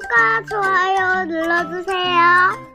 구독과 좋아요 눌러주세요.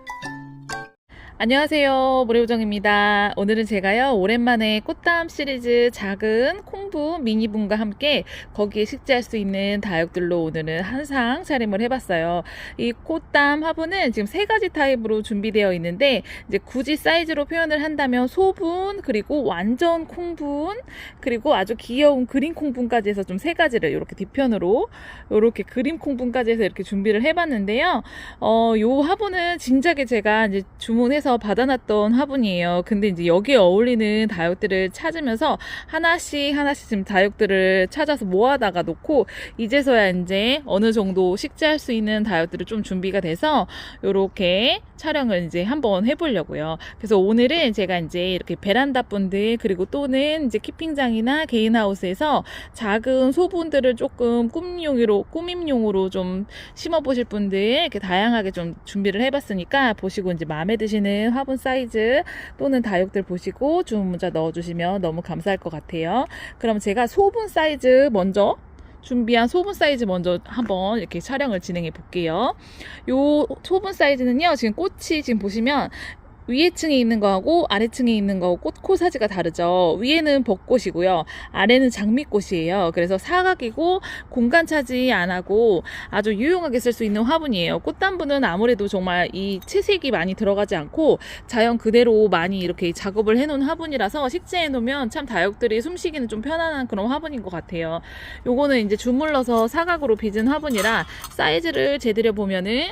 안녕하세요. 모래우정입니다. 오늘은 제가요, 오랜만에 꽃담 시리즈 작은 콩부 미니분과 함께 거기에 식재할 수 있는 다육들로 오늘은 한상 차림을 해봤어요. 이 꽃담 화분은 지금 세 가지 타입으로 준비되어 있는데, 이제 굳이 사이즈로 표현을 한다면 소분, 그리고 완전 콩분, 그리고 아주 귀여운 그린 콩분까지 해서 좀 세 가지를 이렇게 뒤편으로, 이렇게 그림 콩분까지 해서 이렇게 준비를 해봤는데요. 어, 요 화분은 진작에 제가 이제 주문해서 받아놨던 화분이에요. 근데 이제 여기에 어울리는 다육들을 찾으면서 하나씩 하나씩 지금 다육들을 찾아서 모아다가 놓고 이제서야 이제 어느 정도 식재할 수 있는 다육들을 좀 준비가 돼서 요렇게 촬영을 이제 한번 해보려고요. 그래서 오늘은 제가 이제 이렇게 베란다 분들 그리고 또는 이제 키핑장이나 개인하우스에서 작은 소분들을 조금 꾸밈용으로 꾸밈용으로 좀 심어보실 분들 이렇게 다양하게 좀 준비를 해봤으니까 보시고 이제 마음에 드시는 화분 사이즈 또는 다육들 보시고 주문 문자 넣어주시면 너무 감사할 것 같아요. 그럼 제가 소분 사이즈 먼저 준비한 소분 사이즈 먼저 한번 이렇게 촬영을 진행해 볼게요. 요 소분 사이즈는요, 지금 꽃이 지금 보시면 위에 층에 있는 거하고 아래 층에 있는 거하고 꽃 코 사지가 다르죠. 위에는 벚꽃이고요. 아래는 장미꽃이에요. 그래서 사각이고 공간 차지 안 하고 아주 유용하게 쓸 수 있는 화분이에요. 꽃담부는 아무래도 정말 이 채색이 많이 들어가지 않고 자연 그대로 많이 이렇게 작업을 해놓은 화분이라서 식재해 놓으면 참 다육들이 숨쉬기는 좀 편안한 그런 화분인 것 같아요. 요거는 이제 주물러서 사각으로 빚은 화분이라 사이즈를 재드려 보면은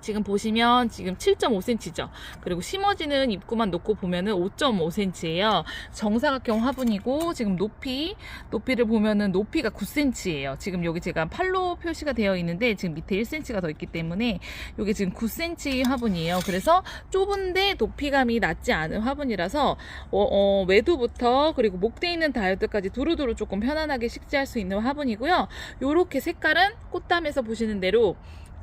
지금 보시면 지금 7.5cm죠. 그리고 심어지는 입구만 놓고 보면은 5.5cm예요. 정사각형 화분이고 지금 높이 높이를 보면은 높이가 9cm예요. 지금 여기 제가 팔로 표시가 되어 있는데 지금 밑에 1cm가 더 있기 때문에 여기 지금 9cm 화분이에요. 그래서 좁은데 높이감이 낮지 않은 화분이라서 어, 어, 외두부터 그리고 목대 있는 다이어트까지 두루두루 조금 편안하게 식재할 수 있는 화분이고요. 요렇게 색깔은 꽃담에서 보시는 대로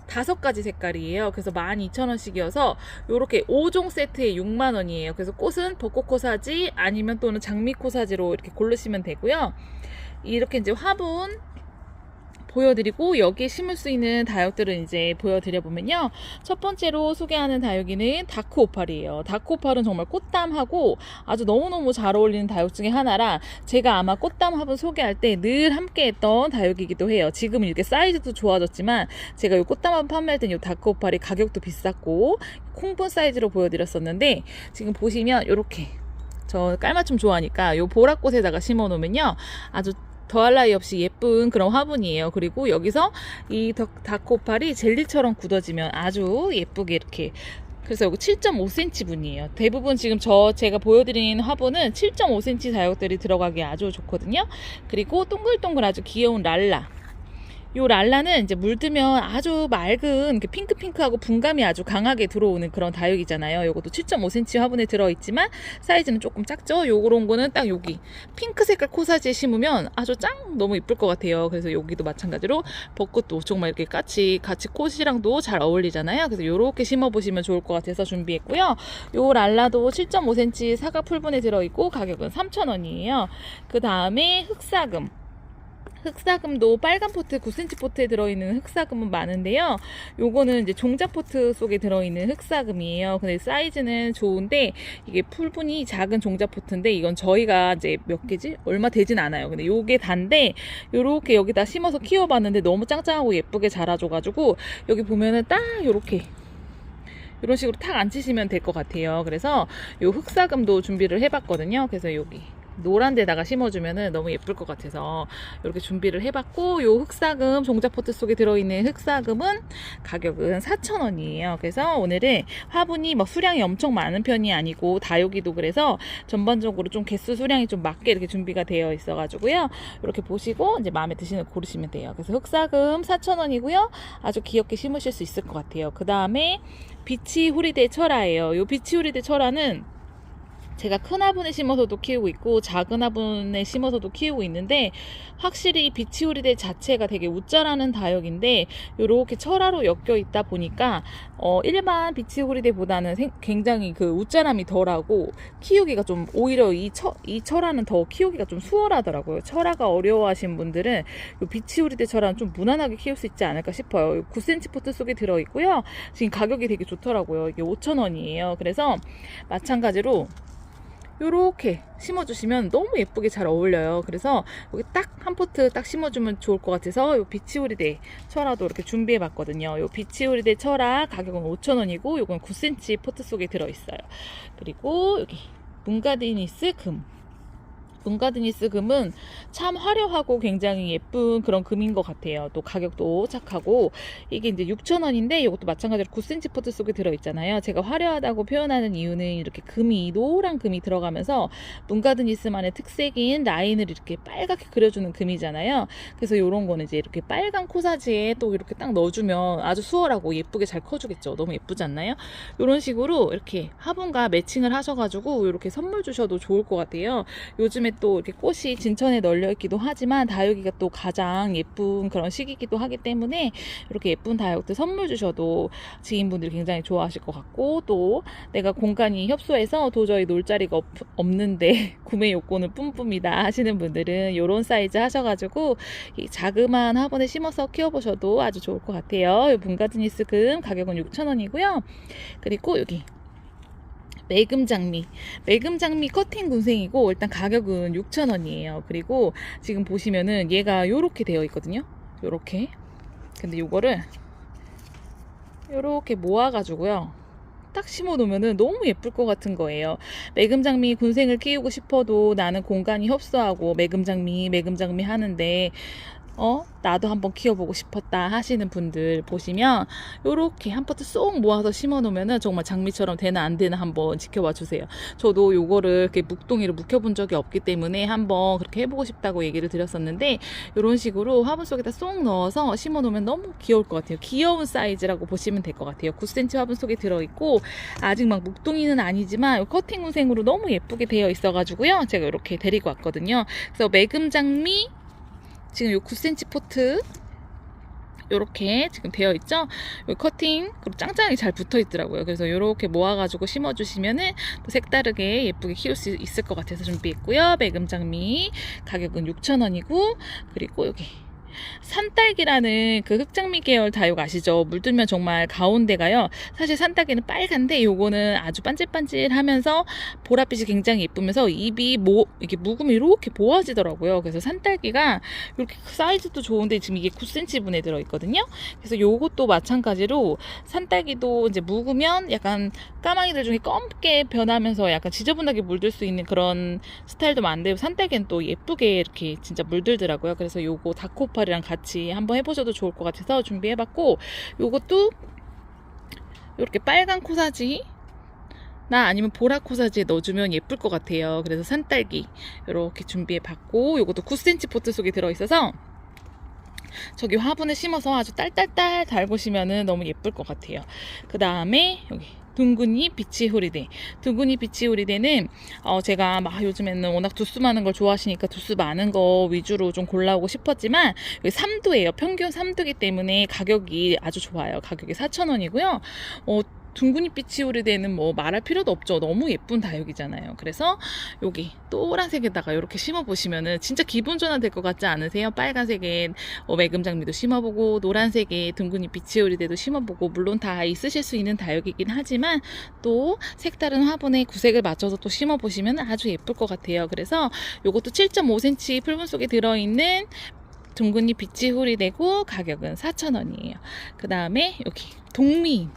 다섯 가지 색깔이에요. 그래서 12,000원씩이어서 요렇게 5종 세트에 6만 원이에요. 그래서 꽃은 벚꽃 코사지 아니면 또는 장미 코사지로 이렇게 고르시면 되고요. 이렇게 이제 화분 보여드리고 여기에 심을 수 있는 다육들은 이제 보여드려 보면요. 첫 번째로 소개하는 다육이는 다크 오팔이에요. 다크 오팔은 정말 꽃담하고 아주 너무너무 잘 어울리는 다육 중에 하나라 제가 아마 꽃담 화분 소개할 때 늘 함께 했던 다육이기도 해요. 지금은 이렇게 사이즈도 좋아졌지만 제가 이 꽃담 화분 판매할 때는 이 다크 오팔이 가격도 비쌌고 콩분 사이즈로 보여드렸었는데 지금 보시면 이렇게 저 깔맞춤 좋아하니까 요 보랏꽃에다가 심어 놓으면요. 아주 더할 나위 없이 예쁜 그런 화분이에요. 그리고 여기서 이 덕- 다코팔이 젤리처럼 굳어지면 아주 예쁘게 이렇게 그래서 여기 7.5cm 분이에요. 대부분 지금 저 제가 보여드린 화분은 7.5cm 자육들이 들어가기 아주 좋거든요. 그리고 동글동글 아주 귀여운 랄라. 요 랄라는 이제 물들면 아주 맑은 이렇게 핑크핑크하고 분감이 아주 강하게 들어오는 그런 다육이잖아요. 요것도 7.5cm 화분에 들어있지만 사이즈는 조금 작죠? 요런 거는 딱 여기 핑크 색깔 코사지에 심으면 아주 짱 너무 이쁠 것 같아요. 그래서 여기도 마찬가지로 벚꽃도 정말 이렇게 같이 같이 꽃이랑도 잘 어울리잖아요. 그래서 요렇게 심어보시면 좋을 것 같아서 준비했고요. 요 랄라도 7.5cm 사각 풀분에 들어있고 가격은 3,000원이에요. 그 다음에 흑사금. 흑사금도 빨간 포트 9cm 포트에 들어있는 흑사금은 많은데요. 요거는 이제 종자 포트 속에 들어있는 흑사금이에요. 근데 사이즈는 좋은데 이게 풀분이 작은 종자 포트인데 이건 저희가 이제 몇 개지? 얼마 되진 않아요. 근데 요게 단데 요렇게 여기다 심어서 키워봤는데 너무 짱짱하고 예쁘게 자라줘가지고 여기 보면은 딱 요렇게 이런 식으로 탁 앉히시면 될 것 같아요. 그래서 요 흑사금도 준비를 해봤거든요. 그래서 여기 노란 데다가 심어주면은 너무 예쁠 것 같아서 이렇게 준비를 해봤고 요 흑사금 종자포트 속에 들어있는 흑사금은 가격은 4,000원이에요. 그래서 오늘은 화분이 막 수량이 엄청 많은 편이 아니고 다육이도 그래서 전반적으로 좀 개수 수량이 좀 맞게 이렇게 준비가 되어 있어가지고요. 이렇게 보시고 이제 마음에 드시는 거 고르시면 돼요. 그래서 흑사금 4,000원이고요. 아주 귀엽게 심으실 수 있을 것 같아요. 그 다음에 비치 후리대 철화예요. 요 비치 후리대 철화는 제가 큰 화분에 심어서도 키우고 있고 작은 화분에 심어서도 키우고 있는데 확실히 비치오리대 자체가 되게 웃자라는 다육인데 이렇게 철화로 엮여 있다 보니까 어, 일반 비치오리대보다는 생- 굉장히 그 웃자람이 덜하고 키우기가 좀 오히려 이, 철, 이 철화는 더 키우기가 좀 수월하더라고요. 철화가 어려워하신 분들은 이 비치오리대 철화는 좀 무난하게 키울 수 있지 않을까 싶어요. 9cm 포트 속에 들어있고요. 지금 가격이 되게 좋더라고요. 이게 5,000원이에요. 그래서 마찬가지로 요렇게 심어주시면 너무 예쁘게 잘 어울려요. 그래서 여기 딱 한 포트 딱 심어주면 좋을 것 같아서 요 비치오리대 철화도 이렇게 준비해 봤거든요. 요 비치오리대 철화 가격은 5,000원이고 요건 9cm 포트 속에 들어있어요. 그리고 여기 문가디니스 금. 문가드니스 금은 참 화려하고 굉장히 예쁜 그런 금인 것 같아요. 또 가격도 착하고 이게 이제 6,000원인데 이것도 마찬가지로 9cm 포트 속에 들어있잖아요. 제가 화려하다고 표현하는 이유는 이렇게 금이 노란 금이 들어가면서 문가드니스만의 특색인 라인을 이렇게 빨갛게 그려주는 금이잖아요. 그래서 이런 거는 이제 이렇게 빨간 코사지에 또 이렇게 딱 넣어주면 아주 수월하고 예쁘게 잘 커주겠죠. 너무 예쁘지 않나요? 이런 식으로 이렇게 화분과 매칭을 하셔가지고 이렇게 선물 주셔도 좋을 것 같아요. 요즘에 또 이렇게 꽃이 진천에 널려 있기도 하지만 다육이가 또 가장 예쁜 그런 시기이기도 하기 때문에 이렇게 예쁜 다육들 선물 주셔도 지인분들이 굉장히 좋아하실 것 같고 또 내가 공간이 협소해서 도저히 놀 자리가 없, 없는데 구매 욕구는 뿜뿜이다 하시는 분들은 이런 사이즈 하셔가지고 이 자그마한 화분에 심어서 키워보셔도 아주 좋을 것 같아요. 이 분가드니스 금 가격은 6,000원이고요. 그리고 여기 매금 장미. 매금 장미 커팅 군생이고 일단 가격은 6,000원이에요. 그리고 지금 보시면은 얘가 요렇게 되어 있거든요. 요렇게. 근데 요거를 요렇게 모아 가지고요. 딱 심어 놓으면은 너무 예쁠 것 같은 거예요. 매금장미 군생을 키우고 싶어도 나는 공간이 협소하고 매금장미 매금장미 하는데 어 나도 한번 키워보고 싶었다 하시는 분들 보시면 요렇게 한 포트 쏙 모아서 심어 놓으면은 정말 장미처럼 되나 안 되나 한번 지켜봐 주세요. 저도 요거를 이렇게 묵동이로 묵혀본 적이 없기 때문에 한번 그렇게 해보고 싶다고 얘기를 드렸었는데 이런 식으로 화분 속에다 쏙 넣어서 심어 놓으면 너무 귀여울 것 같아요. 귀여운 사이즈라고 보시면 될 것 같아요. 9cm 화분 속에 들어있고 아직 막 묵동이는 아니지만 요 커팅 운생으로 너무 예쁘게 되어 있어 가지고요. 제가 이렇게 데리고 왔거든요. 그래서 매금 장미 지금 요 9cm 포트 요렇게 지금 되어 있죠? 요 커팅 그리고 짱짱하게 잘 붙어 있더라고요. 그래서 요렇게 모아가지고 심어주시면은 또 색다르게 예쁘게 키울 수 있을 것 같아서 준비했고요. 매금 장미 가격은 6,000원이고 그리고 여기 산딸기라는 그 흑장미 계열 다육 아시죠? 물들면 정말 가운데가요. 사실 산딸기는 빨간데 요거는 아주 반질반질하면서 보랏빛이 굉장히 예쁘면서 입이 모 이렇게 묵으면 이렇게 모아지더라고요. 그래서 산딸기가 이렇게 사이즈도 좋은데 지금 이게 9cm 분에 들어 있거든요. 그래서 요것도 마찬가지로 산딸기도 이제 묵으면 약간 까마귀들 중에 검게 변하면서 약간 지저분하게 물들 수 있는 그런 스타일도 많은데 산딸기는 또 예쁘게 이렇게 진짜 물들더라고요. 그래서 요거 다코 팔이랑 같이 한번 해보셔도 좋을 것 같아서 준비해봤고 요것도 이렇게 빨간 코사지 나 아니면 보라 코사지에 넣어주면 예쁠 것 같아요. 그래서 산딸기 이렇게 준비해봤고 요것도 9cm 포트 속에 들어있어서 저기 화분에 심어서 아주 딸딸딸 달보시면은 너무 예쁠 것 같아요. 그 다음에 여기 둥근이 비치 호리대. 둥근이 비치 호리대는 어 제가 막 요즘에는 워낙 두수 많은 걸 좋아하시니까 두수 많은 거 위주로 좀 골라오고 싶었지만 여기 3두예요. 평균 3두기 때문에 가격이 아주 좋아요. 가격이 4,000원이고요. 어 둥근이 빛이 오래되는 뭐 말할 필요도 없죠. 너무 예쁜 다육이잖아요. 그래서 여기 노란색에다가 이렇게 심어보시면은 진짜 기분 전환 될 것 같지 않으세요? 빨간색에 어, 매금장미도 심어보고 노란색에 둥근이 빛이 오래돼도 심어보고 물론 다 있으실 수 있는 다육이긴 하지만 또 색다른 화분에 구색을 맞춰서 또 심어보시면 아주 예쁠 것 같아요. 그래서 요것도 7.5cm 풀분 속에 들어있는 둥근이 빛이 후리되고 가격은 4,000원이에요. 그 다음에 여기 동미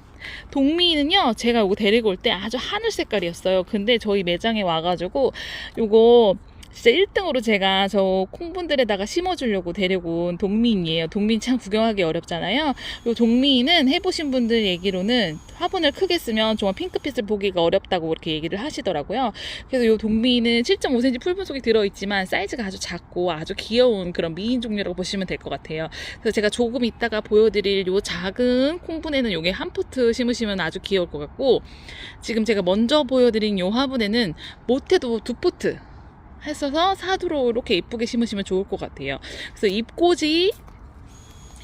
동미는요 제가 이거 데리고 올 때 아주 하늘 색깔이었어요. 근데 저희 매장에 와가지고 요거 진짜 1등으로 제가 저 콩분들에다가 심어주려고 데리고 온 동미인이에요. 동미인 참 구경하기 어렵잖아요. 요 동미인은 해보신 분들 얘기로는 화분을 크게 쓰면 정말 핑크빛을 보기가 어렵다고 그렇게 얘기를 하시더라고요. 그래서 요 동미인은 7.5cm 풀분 속에 들어있지만 사이즈가 아주 작고 아주 귀여운 그런 미인 종류라고 보시면 될 것 같아요. 그래서 제가 조금 이따가 보여드릴 요 작은 콩분에는 요게 한 포트 심으시면 아주 귀여울 것 같고 지금 제가 먼저 보여드린 요 화분에는 못해도 두 포트 했어서 사두로 이렇게 이쁘게 심으시면 좋을 것 같아요. 그래서 잎꽂이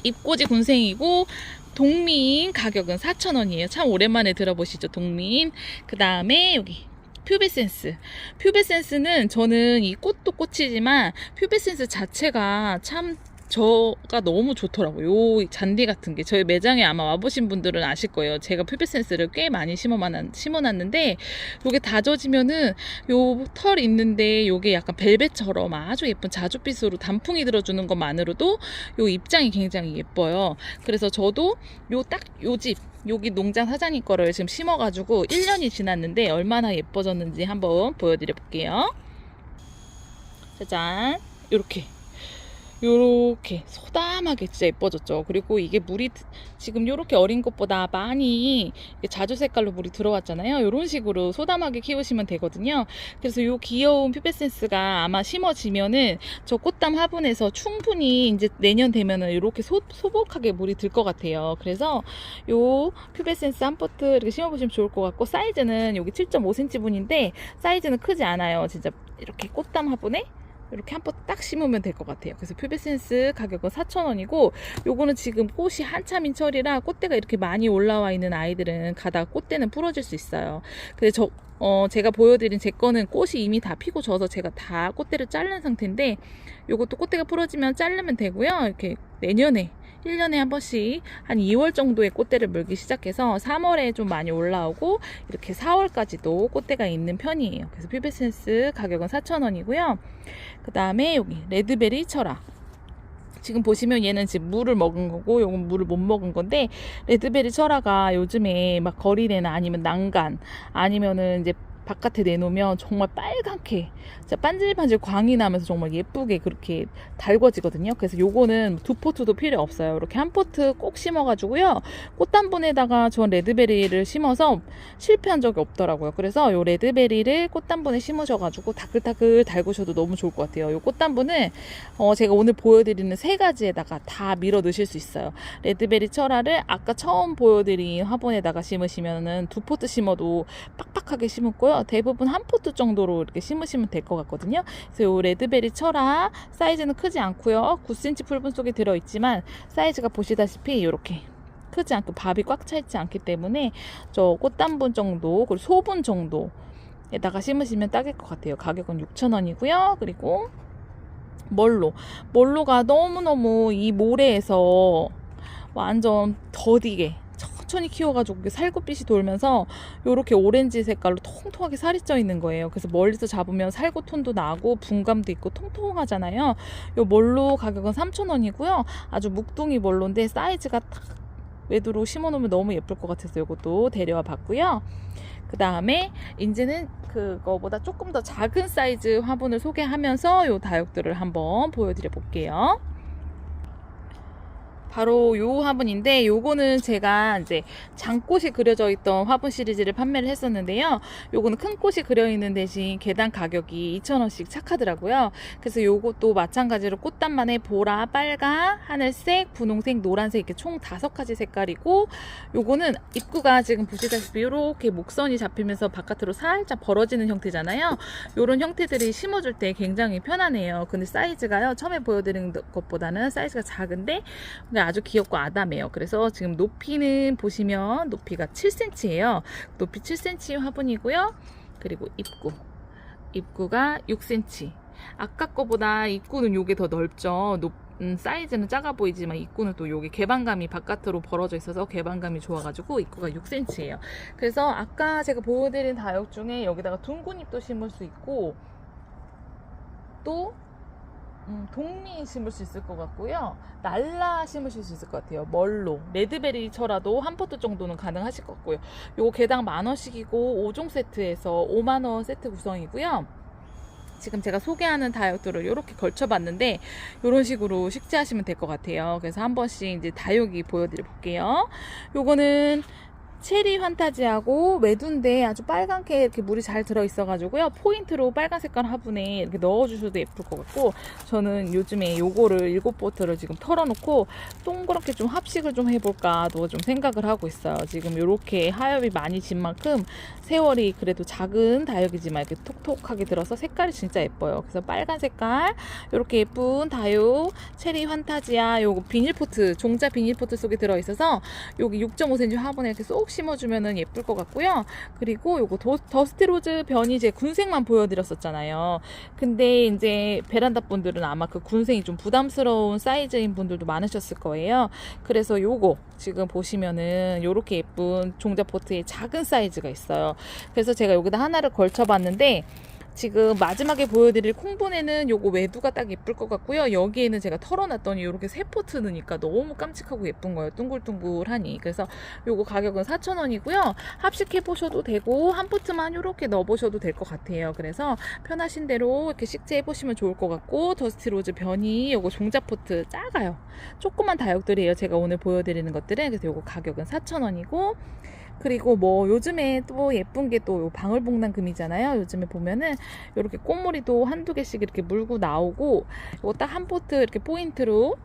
잎꽂이 군생이고 동민 가격은 4,000원이에요. 참 오랜만에 들어보시죠, 동민. 그 다음에 여기 퓨베센스. 퓨베센스는 저는 이 꽃도 꽃이지만 퓨베센스 자체가 참 저가 너무 좋더라고요. 요 잔디 같은 게 저희 매장에 아마 와보신 분들은 아실 거예요. 제가 퓨베센스를 꽤 많이 심어만 심어놨는데 요게 다져지면은 요 털 있는데 요게 약간 벨벳처럼 아주 예쁜 자줏빛으로 단풍이 들어주는 것만으로도 요 입장이 굉장히 예뻐요. 그래서 저도 요 딱 요 집 여기 농장 사장님 거를 지금 심어가지고 1년이 지났는데 얼마나 예뻐졌는지 한번 보여드려 볼게요. 짜잔. 요렇게. 요렇게 소담하게 진짜 예뻐졌죠. 그리고 이게 물이 지금 요렇게 어린 것보다 많이 자주 색깔로 물이 들어왔잖아요. 요런 식으로 소담하게 키우시면 되거든요. 그래서 요 귀여운 퓨베센스가 아마 심어지면은 저 꽃담 화분에서 충분히 이제 내년 되면은 이렇게 소, 소복하게 물이 들 것 같아요. 그래서 요 퓨베센스 한 포트 이렇게 심어보시면 좋을 것 같고 사이즈는 여기 7.5cm 분인데 사이즈는 크지 않아요. 진짜 이렇게 꽃담 화분에 이렇게 한 포트 딱 심으면 될 것 같아요. 그래서 퓨베센스 가격은 4,000원이고 요거는 지금 꽃이 한참인 철이라 꽃대가 이렇게 많이 올라와 있는 아이들은 가다가 꽃대는 부러질 수 있어요. 근데 저 어, 제가 보여드린 제 거는 꽃이 이미 다 피고 져서 제가 다 꽃대를 자른 상태인데 요것도 꽃대가 부러지면 자르면 되고요. 이렇게 내년에 1년에 한 번씩 한 2월 정도에 꽃대를 물기 시작해서 3월에 좀 많이 올라오고 이렇게 4월까지도 꽃대가 있는 편이에요. 그래서 퓨베센스 가격은 4,000원이고요. 그 다음에 여기 레드베리 철학. 지금 보시면 얘는 지금 물을 먹은 거고 요건 물을 못 먹은 건데 레드베리 철화가 요즘에 막 거리내나 아니면 난간 아니면은 이제 바깥에 내놓으면 정말 빨갛게 반질반질 광이 나면서 정말 예쁘게 그렇게 달궈지거든요. 그래서 요거는 두 포트도 필요 없어요. 이렇게 한 포트 꼭 심어가지고요. 꽃단분에다가 전 레드베리를 심어서 실패한 적이 없더라고요. 그래서 요 레드베리를 꽃단분에 심으셔가지고 다글다글 달구셔도 너무 좋을 것 같아요. 요 꽃단분은 어 제가 오늘 보여드리는 세 가지에다가 다 밀어 넣으실 수 있어요. 레드베리 철화를 아까 처음 보여드린 화분에다가 심으시면은 두 포트 심어도 빡빡하게 심었고요. 대부분 한 포트 정도로 이렇게 심으시면 될 것 같거든요. 그래서 요 레드베리 철화 사이즈는 크지 않고요. 9cm 풀분 속에 들어있지만 사이즈가 보시다시피 이렇게 크지 않고 밥이 꽉 차 있지 않기 때문에 저 꽃단분 정도 그리고 소분 정도에다가 심으시면 딱일 것 같아요. 가격은 6,000원이고요. 그리고 멀로 멀로가 너무너무 이 모래에서 완전 더디게 천천히 키워가지고 살구빛이 돌면서 이렇게 오렌지 색깔로 통통하게 살이 쪄 있는 거예요. 그래서 멀리서 잡으면 살구톤도 나고 분감도 있고 통통하잖아요. 요 멀로 가격은 3,000원이고요. 아주 묵둥이 멀로인데 사이즈가 딱 외두로 심어놓으면 너무 예쁠 것 같아서 이것도 데려와 봤고요. 그 다음에 이제는 그거보다 조금 더 작은 사이즈 화분을 소개하면서 요 다육들을 한번 보여드려 볼게요. 바로 요 화분인데 요거는 제가 이제 장꽃이 그려져 있던 화분 시리즈를 판매를 했었는데요. 요거는 큰 꽃이 그려 있는 대신 개당 가격이 2,000원씩 착하더라고요. 그래서 요것도 마찬가지로 꽃단만에 보라, 빨강, 하늘색, 분홍색, 노란색 이렇게 총 다섯 가지 색깔이고 요거는 입구가 지금 보시다시피 이렇게 목선이 잡히면서 바깥으로 살짝 벌어지는 형태잖아요. 요런 형태들이 심어줄 때 굉장히 편하네요. 근데 사이즈가요. 처음에 보여드린 것보다는 사이즈가 작은데 근데 아주 귀엽고 아담해요. 그래서 지금 높이는 보시면 높이가 7cm예요. 높이 7cm 화분이고요. 그리고 입구. 입구가 6cm. 아까 거보다 입구는 요게 더 넓죠. 높, 음, 사이즈는 작아 보이지만 입구는 또 요게 개방감이 바깥으로 벌어져 있어서 개방감이 좋아가지고 입구가 6cm예요. 그래서 아까 제가 보여드린 다육 중에 여기다가 둥근잎도 심을 수 있고 또 음, 동미 심을 수 있을 것 같고요. 날라 심으실 수 있을 것 같아요. 멀로. 레드베리 철화도 한 포트 정도는 가능하실 것 같고요. 요거 개당 만 원씩이고 5종 세트에서 5만 원 세트 구성이고요. 지금 제가 소개하는 다육들을 이렇게 걸쳐봤는데 이런 식으로 식재하시면 될 것 같아요. 그래서 한 번씩 이제 다육이 보여드려 볼게요. 요거는 체리 환타지하고 외두인데 아주 빨갛게 이렇게 물이 잘 들어있어가지고요. 포인트로 빨간 색깔 화분에 이렇게 넣어주셔도 예쁠 것 같고 저는 요즘에 요거를 일곱 보트를 지금 털어놓고 동그랗게 좀 합식을 좀 해볼까도 좀 생각을 하고 있어요. 지금 요렇게 하엽이 많이 진 만큼 세월이 그래도 작은 다육이지만 이렇게 톡톡하게 들어서 색깔이 진짜 예뻐요. 그래서 빨간 색깔 요렇게 예쁜 다육 체리 환타지아 요거 비닐포트 종자 비닐포트 속에 들어있어서 여기 6.5cm 화분에 이렇게 쏙 심어주면은 예쁠 것 같고요. 그리고 요거 도, 더스티로즈 변이 제 군생만 보여드렸었잖아요. 근데 이제 베란다 분들은 아마 그 군생이 좀 부담스러운 사이즈인 분들도 많으셨을 거예요. 그래서 요거 지금 보시면은 요렇게 예쁜 종자 포트에 작은 사이즈가 있어요. 그래서 제가 여기다 하나를 걸쳐봤는데 지금 마지막에 보여드릴 콩분에는 요거 외두가 딱 예쁠 것 같고요. 여기에는 제가 털어놨더니 요렇게 세 포트 넣으니까 너무 깜찍하고 예쁜 거예요. 둥글둥글하니. 그래서 요거 가격은 4,000원이고요. 합식해보셔도 되고 한 포트만 요렇게 넣어보셔도 될 것 같아요. 그래서 편하신 대로 이렇게 식재해보시면 좋을 것 같고 더스티로즈 변이 요거 종자 포트 작아요. 조그만 다육들이에요. 제가 오늘 보여드리는 것들은. 그래서 요거 가격은 4,000원이고 그리고 뭐 요즘에 또 예쁜 게 또 방울복랑금이잖아요. 요즘에 보면은 이렇게 꽃무리도 한두 개씩 이렇게 물고 나오고 이거 딱 한 포트 이렇게 포인트로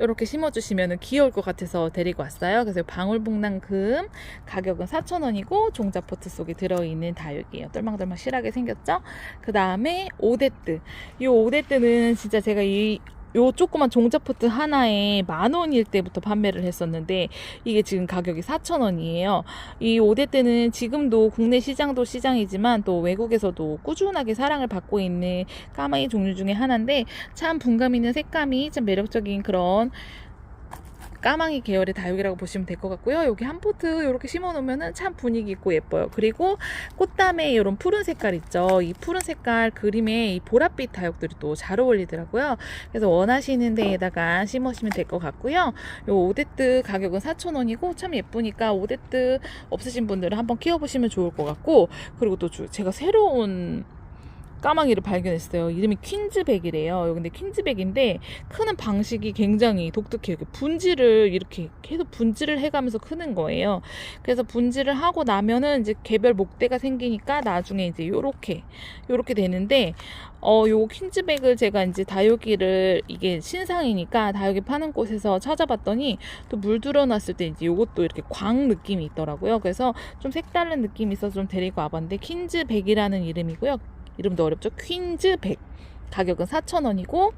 이렇게 심어주시면 귀여울 것 같아서 데리고 왔어요. 그래서 방울복랑금 가격은 4,000원이고 종자포트 속에 들어있는 다육이에요. 똘망똘망 실하게 생겼죠? 그 다음에 오데뜨. 이 오데뜨는 진짜 제가 이 요 조그만 종자포트 하나에 만 원일 때부터 판매를 했었는데 이게 지금 가격이 4,000원이에요. 이 오데뜨는 지금도 국내 시장도 시장이지만 또 외국에서도 꾸준하게 사랑을 받고 있는 까마귀 종류 중에 하나인데 참 분감 있는 색감이 참 매력적인 그런 까망이 계열의 다육이라고 보시면 될 것 같고요. 여기 한 포트 이렇게 심어 놓으면 참 분위기 있고 예뻐요. 그리고 꽃담에 이런 푸른 색깔 있죠. 이 푸른 색깔 그림에 이 보랏빛 다육들이 또 잘 어울리더라고요. 그래서 원하시는 데에다가 심으시면 될 것 같고요. 요 오데뜨 가격은 4,000원이고 참 예쁘니까 오데뜨 없으신 분들은 한번 키워보시면 좋을 것 같고 그리고 또 주- 제가 새로운 까마귀를 발견했어요. 이름이 퀸즈백이래요. 근데 퀸즈백인데 크는 방식이 굉장히 독특해요. 분지를 이렇게 계속 분지를 해가면서 크는 거예요. 그래서 분지를 하고 나면은 이제 개별 목대가 생기니까 나중에 이제 요렇게 요렇게 되는데 어 요 퀸즈백을 제가 이제 다육이를 이게 신상이니까 다육이 파는 곳에서 찾아봤더니 또 물 들어놨을 때 이제 요것도 이렇게 광 느낌이 있더라고요. 그래서 좀 색다른 느낌이 있어서 좀 데리고 와봤는데 퀸즈백이라는 이름이고요. 이름도 어렵죠. 퀸즈백 가격은 4,000원이고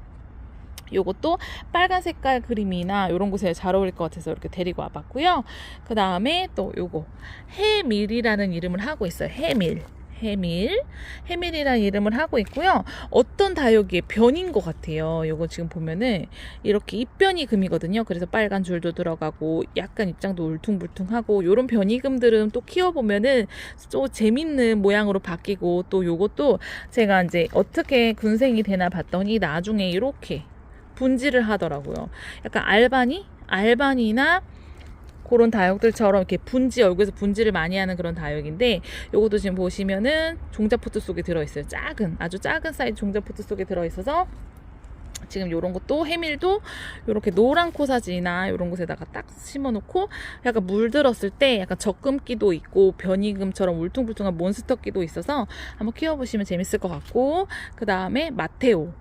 요것도 빨간 색깔 그림이나 이런 곳에 잘 어울릴 것 같아서 이렇게 데리고 와봤고요. 그 다음에 또 요거 해밀이라는 이름을 하고 있어요. 해밀. 해밀, 해밀이라는 이름을 하고 있고요. 어떤 다육이의 변인 것 같아요. 요거 지금 보면은 이렇게 입변이 금이거든요. 그래서 빨간 줄도 들어가고 약간 입장도 울퉁불퉁하고 요런 변이금들은 또 키워보면은 또 재밌는 모양으로 바뀌고 또 요것도 제가 이제 어떻게 군생이 되나 봤더니 나중에 이렇게 분지를 하더라고요. 약간 알바니? 알바니나 그런 다육들처럼 이렇게 분지 얼굴에서 분지를 많이 하는 그런 다육인데 요것도 지금 보시면은 종자포트 속에 들어있어요. 작은 아주 작은 사이즈 종자포트 속에 들어있어서 지금 요런 것도 해밀도 요렇게 노란 코사지나 요런 곳에다가 딱 심어놓고 약간 물들었을 때 약간 적금기도 있고 변이금처럼 울퉁불퉁한 몬스터기도 있어서 한번 키워보시면 재밌을 것 같고 그 다음에 마테오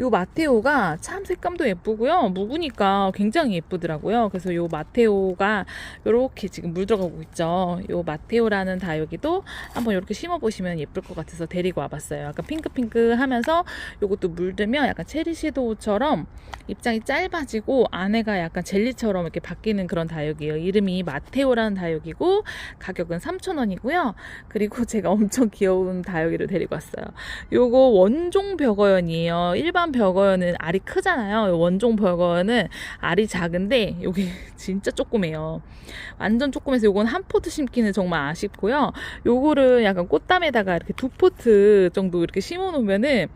요 마테오가 참 색감도 예쁘고요. 묵으니까 굉장히 예쁘더라고요. 그래서 요 마테오가 요렇게 지금 물 들어가고 있죠. 요 마테오라는 다육이도 한번 요렇게 심어 보시면 예쁠 것 같아서 데리고 와봤어요. 약간 핑크핑크 하면서 요것도 물들면 약간 체리 섀도우처럼 입장이 짧아지고 안에가 약간 젤리처럼 이렇게 바뀌는 그런 다육이에요. 이름이 마테오라는 다육이고 가격은 3,000원이고요. 그리고 제가 엄청 귀여운 다육이를 데리고 왔어요. 요거 원종 벽어연이에요. 일반 벽어연은 알이 크잖아요. 원종 벽어연은 알이 작은데 여기 진짜 조그매요. 완전 조그매서 요건 한 포트 심기는 정말 아쉽고요. 요거를 약간 꽃담에다가 이렇게 두 포트 정도 이렇게 심어 놓으면은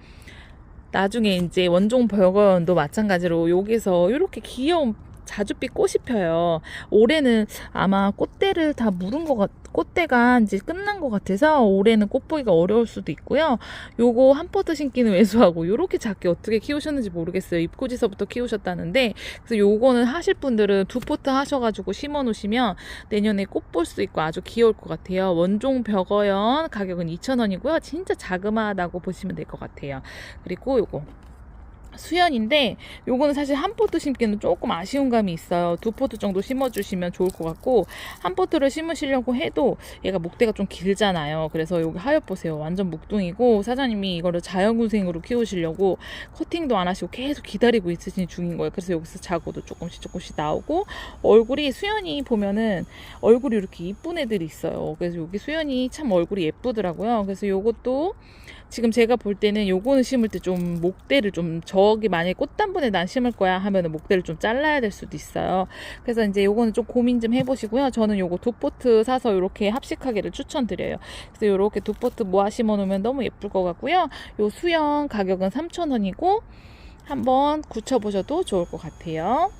나중에 이제 원종 벽어연도 마찬가지로 여기서 이렇게 귀여운 자줏빛 꽃이 펴요. 올해는 아마 꽃대를 다 물은 것 같, 꽃대가 이제 끝난 것 같아서 올해는 꽃 보기가 어려울 수도 있고요. 요거 한 포트 심기는 왜소하고 요렇게 작게 어떻게 키우셨는지 모르겠어요. 입고지서부터 키우셨다는데 그래서 요거는 하실 분들은 두 포트 하셔가지고 심어 놓으시면 내년에 꽃 볼 수 있고 아주 귀여울 것 같아요. 원종 벽어연 가격은 2,000원이고요. 진짜 자그마하다고 보시면 될 것 같아요. 그리고 요거 수연인데 요거는 사실 한 포트 심기는 조금 아쉬운 감이 있어요. 두 포트 정도 심어주시면 좋을 것 같고 한 포트를 심으시려고 해도 얘가 목대가 좀 길잖아요. 그래서 여기 하엽 보세요. 완전 묵둥이고 사장님이 이거를 자연구생으로 키우시려고 커팅도 안 하시고 계속 기다리고 있으신 중인 거예요. 그래서 여기서 자고도 조금씩 조금씩 나오고 얼굴이 수연이 보면은 얼굴이 이렇게 이쁜 애들이 있어요. 그래서 여기 수연이 참 얼굴이 예쁘더라고요. 그래서 요것도 지금 제가 볼 때는 요거는 심을 때 좀 목대를 좀저 기 만약에 꽃단분에 난 심을 거야 하면은 목대를 좀 잘라야 될 수도 있어요. 그래서 이제 요거는 좀 고민 좀 해보시고요. 저는 요거 두 포트 사서 이렇게 합식하기를 추천드려요. 그래서 요렇게 두 포트 모아 심어 놓으면 너무 예쁠 것 같고요. 요 수영 가격은 3,000원이고 한번 굳혀보셔도 좋을 것 같아요.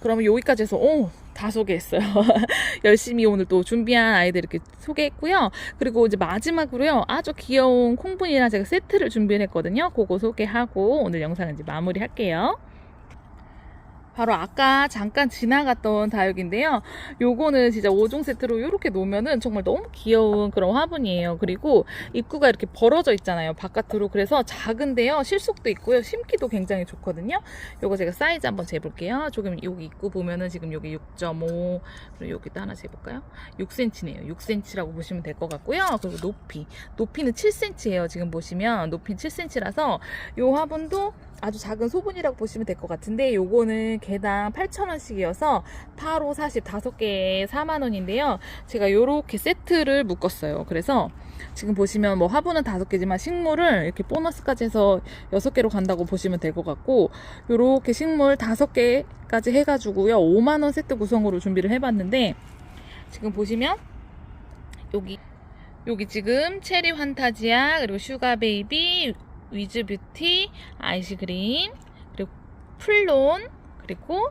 그러면 여기까지 해서 오, 다 소개했어요. 열심히 오늘 또 준비한 아이들 이렇게 소개했고요. 그리고 이제 마지막으로요. 아주 귀여운 콩분이랑 제가 세트를 준비했거든요. 그거 소개하고 오늘 영상은 이제 마무리할게요. 바로 아까 잠깐 지나갔던 다육인데요. 요거는 진짜 5종 세트로 이렇게 놓으면은 정말 너무 귀여운 그런 화분이에요. 그리고 입구가 이렇게 벌어져 있잖아요. 바깥으로. 그래서 작은데요. 실속도 있고요. 심기도 굉장히 좋거든요. 요거 제가 사이즈 한번 재볼게요. 조금 여기 입구 보면은 지금 여기 6.5 그리고 여기도 하나 재볼까요? 6cm네요. 6cm라고 보시면 될 것 같고요. 그리고 높이. 높이는 7cm예요. 지금 보시면 높이 7cm라서 요 화분도 아주 작은 소분이라고 보시면 될 것 같은데 요거는 개당 8,000원씩이어서 8호 40 5개에 4만원인데요. 제가 요렇게 세트를 묶었어요. 그래서 지금 보시면 뭐 화분은 5개지만 식물을 이렇게 보너스까지 해서 6개로 간다고 보시면 될 것 같고 요렇게 식물 5개까지 해가지고요. 5만원 세트 구성으로 준비를 해봤는데 지금 보시면 여기 여기 지금 체리 환타지아 그리고 슈가 베이비 위즈 뷰티 아이시그린 그리고 플론 그리고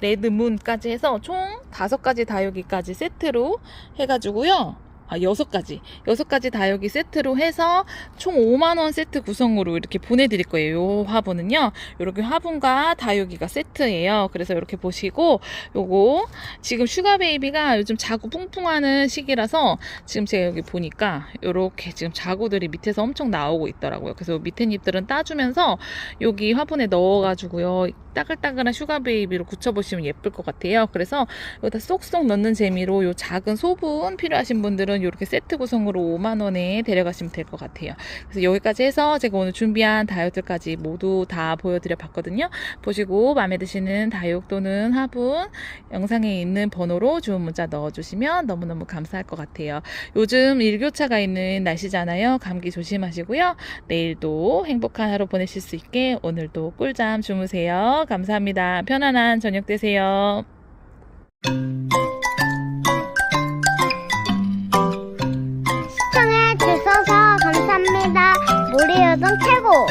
레드문까지 해서 총 다섯 가지 다육이까지 세트로 해가지고요. 아, 여섯 가지. 여섯 가지 다육이 세트로 해서 총 5만원 세트 구성으로 이렇게 보내드릴 거예요. 요 화분은요. 요렇게 화분과 다육이가 세트예요. 그래서 이렇게 보시고, 요거, 지금 슈가 베이비가 요즘 자구 뿡뿡하는 시기라서 지금 제가 여기 보니까 요렇게 지금 자구들이 밑에서 엄청 나오고 있더라고요. 그래서 밑에 잎들은 따주면서 여기 화분에 넣어가지고요. 따글따글한 슈가 베이비로 굳혀보시면 예쁠 것 같아요. 그래서 여기다 쏙쏙 넣는 재미로 요 작은 소분 필요하신 분들은 이렇게 세트 구성으로 5만원에 데려가시면 될 것 같아요. 그래서 여기까지 해서 제가 오늘 준비한 다육들까지 모두 다 보여드려 봤거든요. 보시고 마음에 드시는 다육 또는 화분 영상에 있는 번호로 주문 문자 넣어주시면 너무너무 감사할 것 같아요. 요즘 일교차가 있는 날씨잖아요. 감기 조심하시고요. 내일도 행복한 하루 보내실 수 있게 오늘도 꿀잠 주무세요. 감사합니다. 편안한 저녁 되세요. 우리 여정 최고!